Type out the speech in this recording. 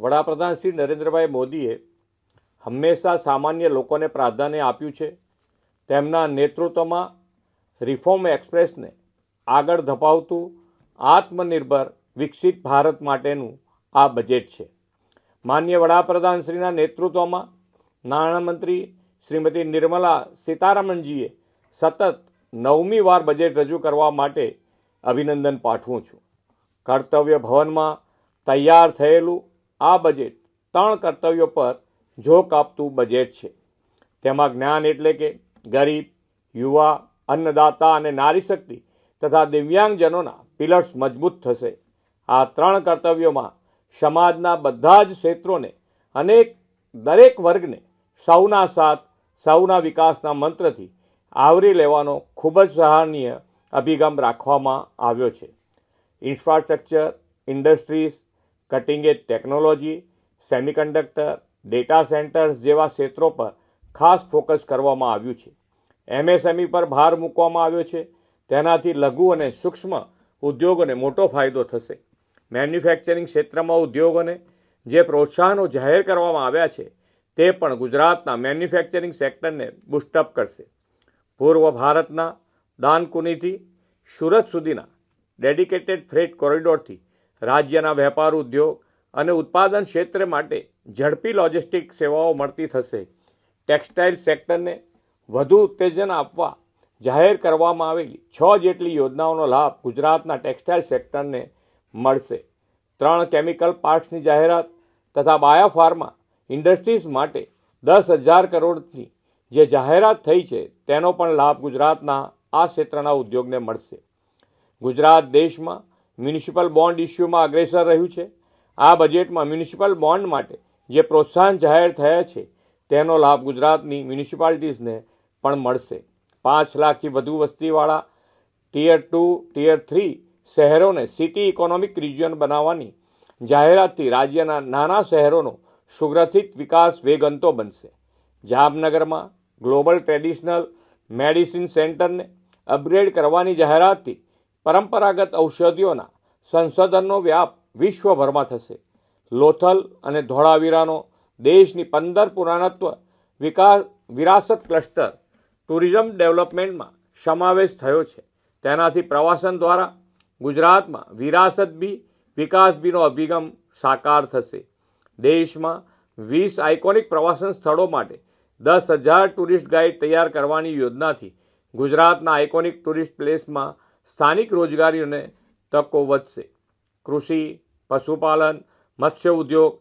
વડાપ્રધાન શ્રી નરેન્દ્રભાઈ મોદીએ હંમેશા સામાન્ય લોકોને પ્રાધાન્ય આપ્યું છે. તેમના નેતૃત્વમાં રિફોર્મ એક્સપ્રેસને આગળ ધપાવતું આત્મનિર્ભર, વિકસિત ભારત માટેનું આ બજેટ છે. માન્ય વડાપ્રધાનશ્રીના નેતૃત્વમાં નાણામંત્રી શ્રીમતી નિર્મલા સીતારામનજીએ સતત નવમી વાર બજેટ રજૂ કરવા માટે અભિનંદન પાઠવું છું. કર્તવ્ય ભવનમાં તૈયાર થયેલું આ બજેટ ત્રણ કર્તવ્યો પર ઝોક આપતું બજેટ છે. તેમાં જ્ઞાન એટલે કે ગરીબ, યુવા, અન્નદાતા અને નારી શક્તિ તથા દિવ્યાંગજનોના પિલર્સ મજબૂત થશે. આ ત્રણ કર્તવ્યોમાં સમાજના બધા જ ક્ષેત્રોને અનેક દરેક વર્ગને સૌના સાથ, સૌના વિકાસના મંત્રથી આવરી લેવાનો ખૂબ જ સરાહનીય અભિગમ રાખવામાં આવ્યો છે. Infrastructure industries cutting edge technology semiconductor data centres જેવા ક્ષેત્રો પર ખાસ ફોકસ કરવામાં આવ્યું છે. એમએસએમઈ પર ભાર મૂકવામાં આવ્યો છે. તેનાથી લઘુ અને સૂક્ષ્મ ઉદ્યોગોને મોટો ફાયદો થશે. મેન્યુફેક્ચરિંગ ક્ષેત્રમાં ઉદ્યોગોને જે પ્રોત્સાહનો જાહેર કરવામાં આવ્યા છે, તે પણ ગુજરાતના મેન્યુફેક્ચરિંગ સેક્ટરને બુસ્ટઅપ કરશે. પૂર્વ ભારતના દાનકુનીથી સુરત સુધીના ડેડિકેટેડ ફ્રેટ કોરિડોરથી રાજ્યના વેપાર ઉદ્યોગ અને ઉત્પાદન ક્ષેત્ર માટે ઝડપી લોજિસ્ટિક સેવાઓ મળતી થશે. ટેક્સટાઇલ સેક્ટરને વધુ ઉત્તેજન આપવા જાહેર કરવામાં આવેલી છ જેટલી યોજનાઓનો લાભ ગુજરાતના ટેક્સટાઇલ સેક્ટરને મળશે. ત્રણ કેમિકલ પાર્ટ્સની જાહેરાત તથા બાયોફાર્મા ઇન્ડસ્ટ્રીઝ માટે દસ હજાર કરોડની જે જાહેરાત થઈ છે, તેનો પણ લાભ ગુજરાતના આ ક્ષેત્રના ઉદ્યોગને મળશે. ગુજરાત દેશમાં મ્યુનિસિપલ બોન્ડ ઇસ્યુમાં અગ્રેસર રહ્યું છે. આ બજેટમાં મ્યુનિસિપલ બોન્ડ માટે જે પ્રોત્સાહન જાહેર થયા છે, તેનો લાભ ગુજરાતની મ્યુનિસિપાલિટીઝને પણ મળશે. પાંચ લાખથી વધુ વસ્તીવાળા ટીયર ટુ, ટિયર થ્રી શહેરોને સિટી ઇકોનોમિક રિજિયન બનાવવાની જાહેરાતથી રાજ્યના નાના શહેરોનો સુગ્રથિત વિકાસ વેગંતો બનશે. જામનગરમાં ગ્લોબલ ટ્રેડિશનલ મેડિસિન સેન્ટરને અપગ્રેડ કરવાની જાહેરાતથી પરંપરાગત ઔષધિઓના સંશોધનનો વ્યાપ વિશ્વભરમાં થશે. લોથલ અને ધોળાવીરાનો દેશની પંદર પુરાણત્વ વિકાસ વિરાસત ક્લસ્ટર ટુરિઝમ ડેવલપમેન્ટમાં સમાવેશ થયો છે. તેનાથી પ્રવાસન દ્વારા ગુજરાતમાં વિરાસત બી, વિકાસ બીનો અભિગમ સાકાર થશે. દેશમાં વીસ આઇકોનિક પ્રવાસન સ્થળો માટે દસ હજાર ટુરિસ્ટ ગાઈડ તૈયાર કરવાની યોજનાથી ગુજરાતના આઇકોનિક ટુરિસ્ટ પ્લેસમાં સ્થાનિક રોજગારીઓને તકો વધશે. કૃષિ પશુપાલન મત્સ્ય ઉદ્યોગ